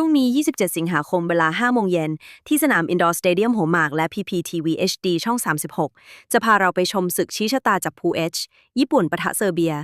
รุ่งนี้ 27 สิงหาคมเวลา 5 โมงเย็น ที่สนามอินดอร์สเตเดียมหัวหมากและ PPTV HD ช่อง 36 จะพาเราไปชมศึกชี้ชะตาจากพูเอชญี่ปุ่นปะทะเซอร์เบีย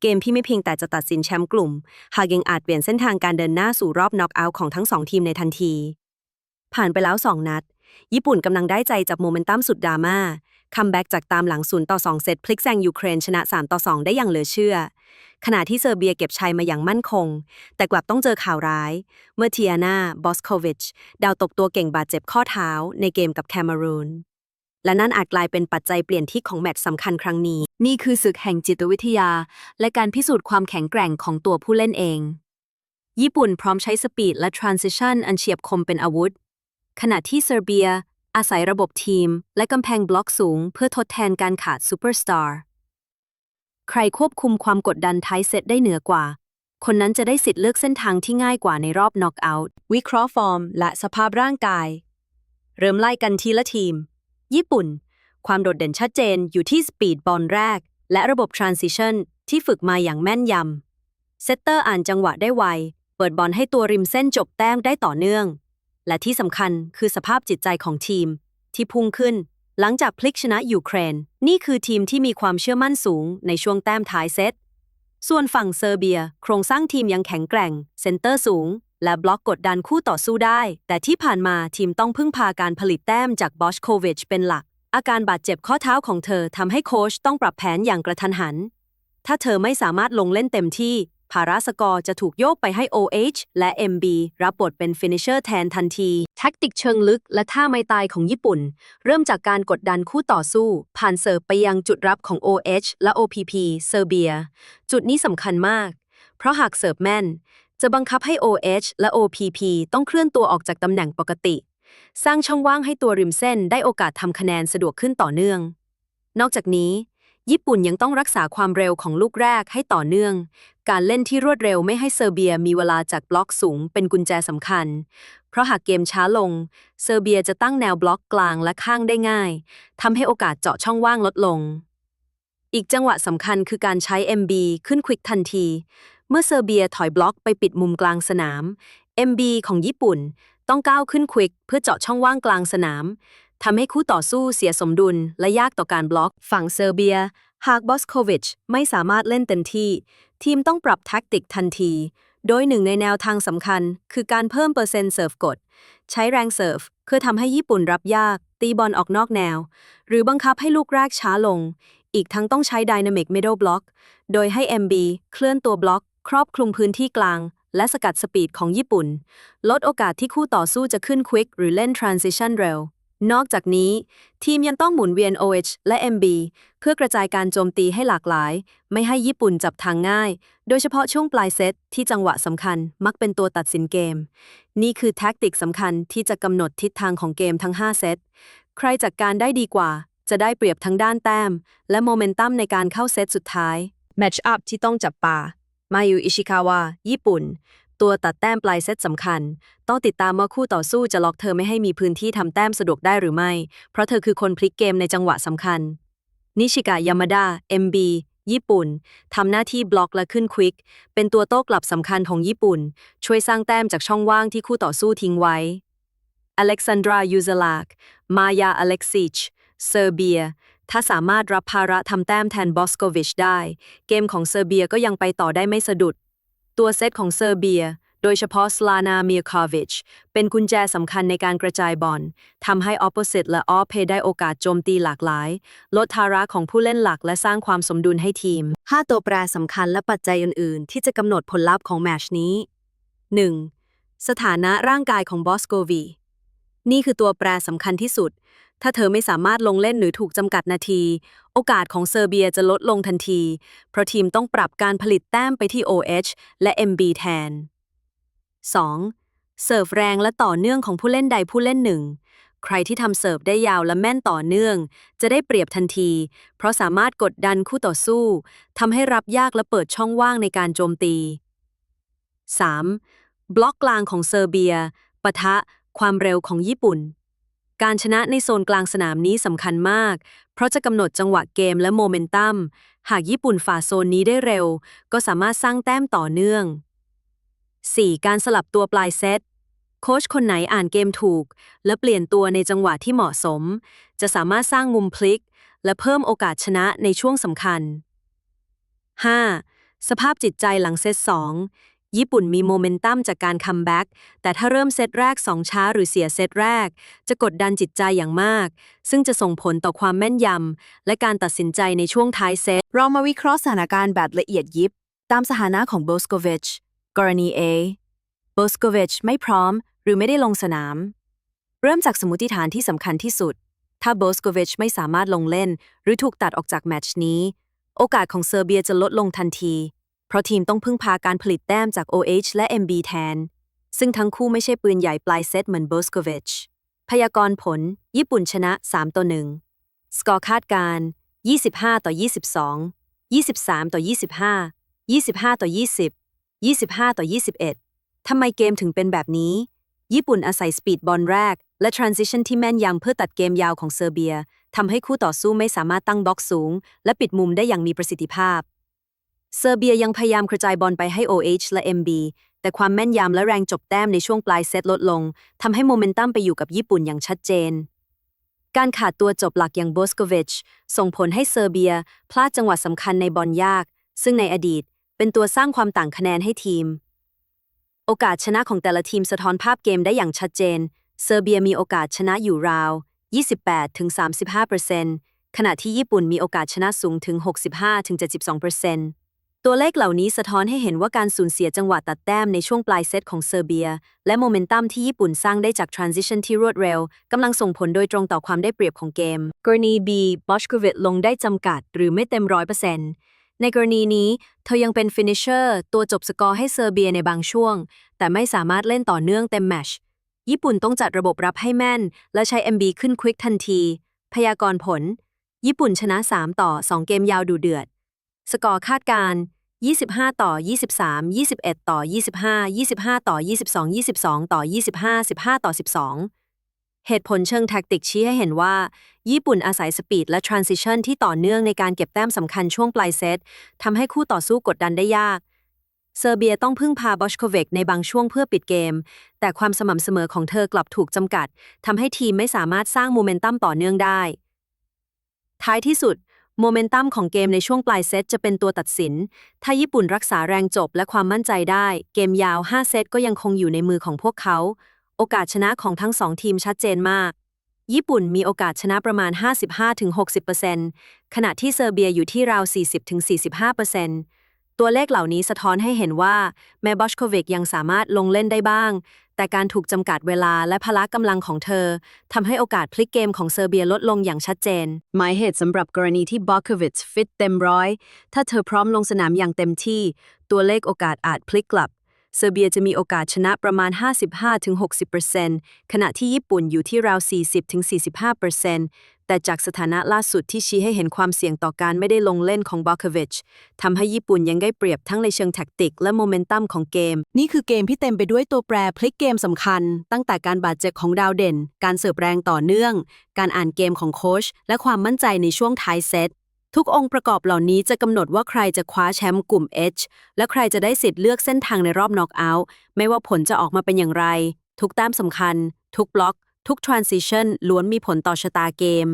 เกมที่ไม่เพียงแต่จะตัดสินแชมป์กลุ่ม หากยังอาจเปลี่ยนเส้นทางการเดินหน้าสู่รอบน็อกเอาท์ของทั้งสองทีมในทันที ผ่านไปแล้ว 2 นัด ญี่ปุ่นกำลังได้ใจจากโมเมนตัมสุดดราม่า คัมแบ็กจากตามหลัง0ต่อ2เซตพลิกแซงยูเครนชนะ 3 ต่อ 2 ได้อย่างเหลือเชื่อ ขณะที่เซอร์เบียเก็บชัยมาอย่างมั่นคง แต่กลับต้องเจอข่าวร้าย เมื่อเทียนาบอสโควิช ดาวตกตัวเก่งบาดเจ็บข้อเท้า ในเกมกับแคมารูนและนั่นอาจกลายเป็นปัจจัยเปลี่ยนที่ของแมตช์สำคัญครั้งนี้ นี่คือศึกแห่งจิตวิทยา และการพิสูจน์ความแข็งแกร่งของตัวผู้เล่นเอง ญี่ปุ่นพร้อมใช้สปีดและ transition อันเฉียบคมเป็นอาวุธ ขณะที่เซอร์เบีย อาศัยระบบทีม และกำแพงบล็อกสูง เพื่อทดแทนการขาดซูเปอร์สตาร์ ใครควบคุมความกดดันท้ายเซตได้เหนือกว่า คนนั้นจะได้สิทธิ์เลือกเส้นทางที่ง่ายกว่าในรอบน็อกเอาท์วิเคราะห์ฟอร์ม และสภาพร่างกาย เริ่มไล่กันทีละทีม ญี่ปุ่น ความโดดเด่นชัดเจนอยู่ที่สปีดบอลแรก และระบบ transition ที่ฝึกมาอย่างแม่นยำเซตเตอร์อ่านจังหวะได้ไว เปิดบอลให้ตัวริมเส้นจบแต้มได้ต่อเนื่อง และที่สำคัญคือสภาพจิตใจของทีม ที่พุ่งขึ้น หลังจากพลิกชนะยูเครน นี่คือทีมที่มีความเชื่อมั่นสูงในช่วงแต้มท้ายเซตส่วนฝั่งเซอร์เบีย โครงสร้างทีมยังแข็งแกร่ง เซนเตอร์สูง และบล็อกกดดันคู่ต่อสู้ได้ แต่ที่ผ่านมาทีมต้องพึ่งพาการผลิตแต้มจากบอชโควิชเป็นหลัก อาการบาดเจ็บข้อเท้าของเธอทำให้โค้ชต้องปรับแผนอย่างกระทันหัน ถ้าเธอไม่สามารถลงเล่นเต็มที่ ภาราสกอร์จะถูกโยกไปให้ OH และ MB รับบทเป็นฟินิชเชอร์แทนทันที แท็กติกเชิงลึกและท่าไม่ตายของญี่ปุ่น เริ่มจากการกดดันคู่ต่อสู้ ผ่านเสิร์ฟไปยังจุดรับของ OH และ OPP เซอร์เบีย จุดนี้สำคัญมาก เพราะหากเสิร์ฟแม่น จะบังคับให้ OH และ OPP ต้องเคลื่อนตัวออกจากตำแหน่งปกติ สร้างช่องว่างให้ตัวริมเส้นได้โอกาสทำคะแนนสะดวกขึ้นต่อเนื่อง นอกจากนี้ ญี่ปุ่นยังต้องรักษาความเร็วของลูกแรกให้ต่อเนื่อง การเล่นที่รวดเร็วไม่ให้เซอร์เบียมีเวลาจากบล็อกสูงเป็นกุญแจสำคัญ เพราะหากเกมช้าลง เซอร์เบียจะตั้งแนวบล็อกกลางและข้างได้ง่ายทำให้โอกาสเจาะช่องว่างลดลง อีกจังหวะสำคัญคือการใช้ MB ขึ้นควิกทันที เมื่อเซอร์เบียถอยบล็อกไปปิดมุมกลางสนาม MB ของญี่ปุ่นต้องก้าวขึ้นควิกเพื่อเจาะช่องว่างกลางสนาม ทำให้คู่ต่อสู้เสียสมดุลและยากต่อการบล็อก ฝั่งเซอร์เบีย หากบอสโควิชไม่สามารถเล่นเต็มที่ ทีมต้องปรับแท็กติกทันที โดยหนึ่งในแนวทางสำคัญ คือการเพิ่มเปอร์เซ็นต์เซิร์ฟกด ใช้แรงเซิร์ฟเพื่อทำให้ญี่ปุ่นรับยาก ตีบอลออกนอกแนว หรือบังคับให้ลูกแรกช้าลง อีกทั้งต้องใช้ Dynamic Middle Block โดยให้ MB เคลื่อนตัวบล็อก ครอบคลุมพื้นที่กลางและสกัดสปีดของญี่ปุ่น ลดโอกาสที่คู่ต่อสู้จะขึ้นควิกหรือเล่น Transition เร็ว นอกจากนี้ ทีมยังต้องหมุนเวียน OH และ MB เพื่อกระจายการโจมตีให้หลากหลาย ไม่ให้ญี่ปุ่นจับทางง่าย โดยเฉพาะช่วงปลายเซตที่จังหวะสำคัญมักเป็นตัวตัดสินเกม นี่คือแท็กติกสำคัญที่จะกำหนดทิศทางของเกมทั้ง 5 เซต ใครจัดการได้ดีกว่า จะได้เปรียบทั้งด้านแต้ม และโมเมนตัมในการเข้าเซตสุดท้ายแมตช์อัพที่ต้องจับตามายูอิชิคาวะญี่ปุ่น ตัวตัดแต้มปลายเซตสำคัญ ต้องติดตามว่าคู่ต่อสู้จะล็อกเธอไม่ให้มีพื้นที่ทำแต้มสะดวกได้หรือไม่ เพราะเธอคือคนพลิกเกมในจังหวะสำคัญ นิชิกะยามาดา MB ญี่ปุ่น ทำหน้าที่บล็อกและขึ้นควิก เป็นตัวโต้กลับสำคัญของญี่ปุ่น ช่วยสร้างแต้มจากช่องว่างที่คู่ต่อสู้ทิ้งไว้ อเล็กซานดรา ยูซาลากมายา อเล็กซิช เซอร์เบีย ถ้าสามารถรับภาระทำแต้มแทนบอสโควิชได้ เกมของเซอร์เบียก็ยังไปต่อได้ไม่สะดุด ตัวเซตของเซอร์เบีย โดยเฉพาะสลานาเมียคอวิช เป็นกุญแจสำคัญในการกระจายบอลทำให้ออปโปสิตและออฟเพได้โอกาสโจมตีหลากหลาย ลดภาระของผู้เล่นหลักและสร้างความสมดุลให้ทีม 5 ตัวแปรสำคัญและปัจจัยอื่น ๆ ที่จะกำหนดผลลัพธ์ของแมชนี้ 1. สถานะร่างกายของบอสโกวีนี่คือตัวแปรสำคัญที่สุด ถ้าเธอไม่สามารถลงเล่นหรือถูกจำกัดนาที โอกาสของเซอร์เบียจะลดลงทันที เพราะทีมต้องปรับการผลิตแต้มไปที่ OH และ MB แทน 2. เสิร์ฟแรงและต่อเนื่องของผู้เล่นใดผู้เล่นหนึ่ง ใครที่ทำเสิร์ฟได้ยาวและแม่นต่อเนื่อง จะได้เปรียบทันที เพราะสามารถกดดันคู่ต่อสู้ทำให้รับยากและเปิดช่องว่างในการโจมตี 3. บล็อกกลางของเซอร์เบียปะทะความเร็วของญี่ปุ่น การชนะในโซนกลางสนามนี้สำคัญมาก เพราะจะกำหนดจังหวะเกมและโมเมนตัม หากญี่ปุ่นฝ่าโซนนี้ได้เร็ว ก็สามารถสร้างแต้มต่อเนื่อง 4. การสลับตัวปลายเซตโค้ชคนไหนอ่านเกมถูก และเปลี่ยนตัวในจังหวะที่เหมาะสม จะสามารถสร้างมุมพลิก และเพิ่มโอกาสชนะในช่วงสำคัญ 5. สภาพจิตใจหลังเซต2 ญี่ปุ่นมีโมเมนตัมจากการคัมแบ็กแต่ถ้าเริ่มเซตแรก 2 ช้าหรือเสียเซตแรก จะกดดันจิตใจอย่างมาก ซึ่งจะส่งผลต่อความแม่นยำ และการตัดสินใจในช่วงท้ายเซต เรามาวิเคราะห์สถานการณ์แบบละเอียดยิบ ตามสถานะของโบสโกวิชกรณี A โบสโกวิชไม่พร้อม หรือไม่ได้ลงสนาม เริ่มจากสมมติฐานที่สำคัญที่สุด ถ้าโบสโกวิชไม่สามารถลงเล่น หรือถูกตัดออกจากแมตช์นี้ โอกาสของเซอร์เบียจะลดลงทันที เพราะทีมต้องพึ่งพาการผลิตแต้มจาก OH และ MB แทน ซึ่งทั้งคู่ไม่ใช่ปืนใหญ่ปลายเซตเหมือนโบสโกวิชพยากรณ์ผล ญี่ปุ่นชนะ 3 ต่อ 1 สกอร์คาดการ 25 ต่อ 22 23 ต่อ 25 25 ต่อ 20 25 ต่อ 21 ทำไมเกมถึงเป็นแบบนี้ ญี่ปุ่นอาศัยสปีดบอลแรก และ transition ที่แม่นยำเพื่อตัดเกมยาวของเซอร์เบียทำให้คู่ต่อสู้ไม่สามารถตั้งบล็อกสูง และปิดมุมได้อย่างมีประสิทธิภาพ เซอร์เบียยังพยายามกระจายบอลไปให้ OH และ MB แต่ความแม่นยำและแรงจบแต้มในช่วงปลายเซตลดลงทำให้โมเมนตัมไปอยู่กับญี่ปุ่นอย่างชัดเจน การขาดตัวจบหลักอย่างโบสโกวิชส่งผลให้เซอร์เบีย พลาดจังหวะสำคัญในบอลยาก ซึ่งในอดีต เป็นตัวสร้างความต่างคะแนนให้ทีม โอกาสชนะของแต่ละทีมสะท้อนภาพเกมได้อย่างชัดเจน เซอร์เบียมีโอกาสชนะอยู่ราว 28-35%ขณะที่ญี่ปุ่นมีโอกาสชนะสูงถึง 65-72% ตัวเลขเหล่านี้สะท้อนให้เห็นว่าการสูญเสียจังหวะตัดแต้มในช่วงปลายเซตของเซอร์เบีย และโมเมนตัมที่ญี่ปุ่นสร้างได้จาก transition ที่รวดเร็วกำลังส่งผลโดยตรงต่อความได้เปรียบของเกม กรณี B บอชโควิดลงได้จำกัด หรือไม่เต็มร้อยเปอร์เซ็นต์ในกรณีนี้ เธอยังเป็นฟินิชเชอร์ตัวจบสกอร์ให้เซอร์เบียในบางช่วง แต่ไม่สามารถเล่นต่อเนื่องเต็มแมชญี่ปุ่นต้องจัดระบบรับให้แม่น และใช้ MB ขึ้นควิกทันที พยากรณ์ผล ญี่ปุ่นชนะ 3 ต่อ 2 เกมยาวดูเดือด สกอร์คาดการณ์ 25 ต่อ 23 21 ต่อ 25 25 ต่อ 22 22 ต่อ 25 15 ต่อ 12 เหตุผลเชิงแท็กติกชี้ให้เห็นว่า ญี่ปุ่นอาศัยสปีดและ transition ที่ต่อเนื่องในการเก็บแต้มสำคัญช่วงปลายเซตทำให้คู่ต่อสู้กดดันได้ยาก เซอร์เบียต้องพึ่งพาบอชโคเวกในบางช่วงเพื่อปิดเกม แต่ความสม่ำเสมอของเธอกลับถูกจำกัดทำให้ทีมไม่สามารถสร้างโมเมนตัมต่อเนื่องได้ ท้ายที่สุด โมเมนตัมของเกมในช่วงปลายเซตจะเป็นตัวตัดสิน ถ้าญี่ปุ่นรักษาแรงจบและความมั่นใจได้ เกมยาว 5 เซตก็ยังคงอยู่ในมือของพวกเขา โอกาสชนะของทั้งสองทีมชัดเจนมาก ญี่ปุ่นมีโอกาสชนะประมาณ 55-60%ขณะที่เซอร์เบียอยู่ที่ราว 40-45%ตัวเลขเหล่านี้สะท้อนให้เห็นว่าแม้บอชโควิกยังสามารถลงเล่นได้บ้าง แต่การถูกจำกัดเวลาและพละกำลังของเธอทำให้โอกาสพลิกเกมของเซอร์เบียลดลงอย่างชัดเจน หมายเหตุสำหรับกรณีที่บอควิชฟิตเต็มร้อย ถ้าเธอพร้อมลงสนามอย่างเต็มที่ ตัวเลขโอกาสอาจพลิกกลับ เซอร์เบียจะมีโอกาสชนะประมาณ 55-60%ขณะที่ญี่ปุ่นอยู่ที่ราว 40-45% แต่จากสถานะล่าสุดที่ชี้ให้เห็นความเสี่ยงต่อการไม่ได้ลงเล่นของบอควิชทำให้ญี่ปุ่นยังได้เปรียบทั้งในเชิงแท็กติกและโมเมนตัมของเกม นี่คือเกมที่เต็มไปด้วยตัวแปรพลิกเกมสำคัญ ตั้งแต่การบาดเจ็บของดาวเด่น การเสิร์ฟแรงต่อเนื่อง การอ่านเกมของโค้ชและความมั่นใจในช่วงท้ายเซตทุกองค์ประกอบเหล่านี้จะกำหนดว่าใครจะคว้าแชมป์กลุ่ม H และใครจะได้สิทธิ์เลือกเส้นทางในรอบน็อกเอาท์ไม่ว่าผลจะออกมาเป็นอย่างไร ทุกแต้มสำคัญ ทุกบล็อก ทุก transition ล้วนมีผลต่อชะตาเกม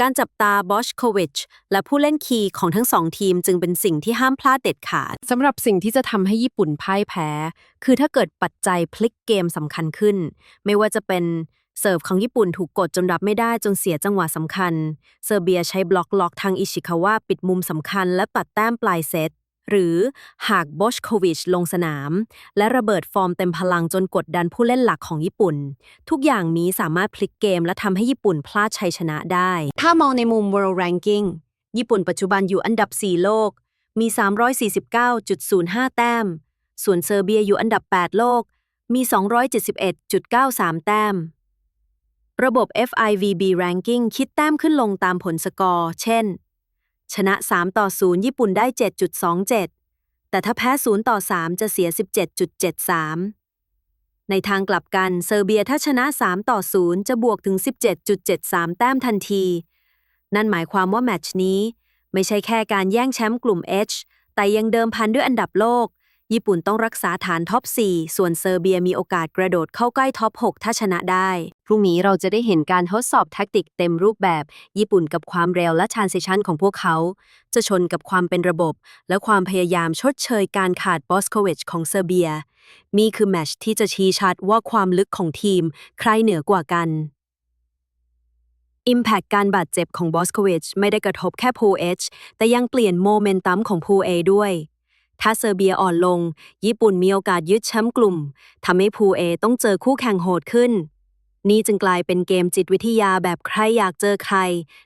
การจับตาบอชโควิชและผู้เล่นคีย์ของทั้งสองทีมจึงเป็นสิ่งที่ห้ามพลาดเด็ดขาด สำหรับสิ่งที่จะทำให้ญี่ปุ่นพ่ายแพ้ คือถ้าเกิดปัจจัยพลิกเกมสำคัญขึ้น ไม่ว่าจะเป็นเสิร์ฟของญี่ปุ่นถูกกดจนรับไม่ได้จนเสียจังหวะสำคัญ เซอร์เบียใช้บล็อกล็อกทางอิชิคาวะปิดมุมสำคัญและปัดแต้มปลายเซต หรือหากบอชโควิชลงสนาม และระเบิดฟอร์มเต็มพลังจนกดดันผู้เล่นหลักของญี่ปุ่น ทุกอย่างนี้สามารถพลิกเกมและทำให้ญี่ปุ่นพลาดชัยชนะได้ ถ้ามองในมุม World Ranking ญี่ปุ่นปัจจุบันอยู่อันดับ 4 โลก มี 349.05 แต้ม ส่วนเซอร์เบียอยู่อันดับ 8 โลก มี 271.93 แต้ม ระบบ FIVB Ranking คิดแต้มขึ้นลงตามผลสกอร์ เช่น ชนะ 3 ต่อ 0 ญี่ปุ่นได้ 7.27 แต่ถ้าแพ้ 0 ต่อ 3 จะเสีย 17.73 ในทางกลับกันเซอร์เบียถ้าชนะ 3 ต่อ 0 จะบวกถึง 17.73 แต้มทันที นั่นหมายความว่าแมตช์นี้ ไม่ใช่แค่การแย่งแชมป์กลุ่ม H แต่ยังเดิมพันด้วยอันดับโลก ญี่ปุ่นต้องรักษาฐานท็อป 4 ส่วนเซอร์เบียมีโอกาสกระโดดเข้าใกล้ท็อป 6 ถ้าชนะได้ พรุ่งนี้เราจะได้เห็นการทดสอบแท็กติกเต็มรูปแบบ ญี่ปุ่นกับความเร็วและ transition ของพวกเขา จะชนกับความเป็นระบบ และความพยายามชดเชยการขาดบอสโควิชของเซอร์เบียมีคือแมชที่จะชี้ชัดว่าความลึกของทีม ใครเหนือกว่ากัน Impact การบาดเจ็บของบอสโควิชไม่ได้กระทบแค่พูเอชแต่ยังเปลี่ยนโมเมนตัมของพูเอด้วย ถ้าเซอร์เบียอ่อนลง ญี่ปุ่นมีโอกาสยึดแชมป์กลุ่มทำให้พูเอต้องเจอคู่แข่งโหดขึ้น นี่จึงกลายเป็นเกมจิตวิทยาแบบใครอยากเจอใคร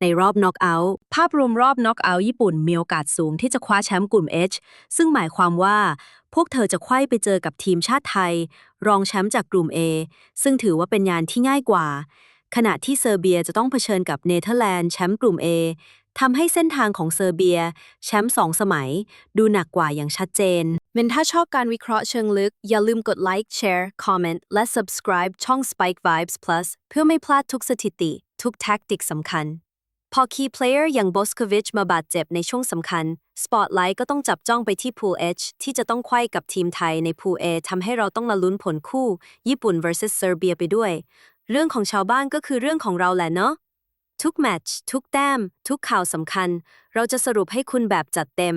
ในรอบน็อกเอาท์ภาพรวมรอบน็อกเอาท์ญี่ปุ่นมีโอกาสสูงที่จะคว้าแชมป์กลุ่ม H ซึ่งหมายความว่าพวกเธอจะไขว้ไปเจอกับทีมชาติไทย รองแชมป์จากกลุ่ม A ซึ่งถือว่าเป็นงานที่ง่ายกว่าขณะที่เซอร์เบียจะต้องเผชิญกับเนเธอร์แลนด์แชมป์กลุ่ม A ทำให้เส้นทางของเซอร์เบีย แชมป์สองสมัย ดูหนักกว่าอย่างชัดเจนเมนถ้าชอบการวิเคราะห์เชิงลึก อย่าลืมกดไลค์แชร์คอมเมนต์และ subscribe ช่อง Spike Vibes Plus เพื่อไม่พลาดทุกสถิติ ทุกแท็กติกสำคัญ พอ key player อร์อย่าง Boskovic มาบาดเจ็บในช่วงสำคัญ Spotlight ก็ต้องจับจ้องไปที่ Pool H ที่จะต้องไขว้กับทีมไทยใน Pool A ทำให้เราต้องมาลุ้นผลคู่ ญี่ปุ่น vs เซอร์เบียไปด้วย เรื่องของชาวบ้านก็คือเรื่องของเราแหละเนาะ ทุกแมตช์ทุกแต้ม ทุกข่าวสำคัญ เราจะสรุปให้คุณแบบจัดเต็ม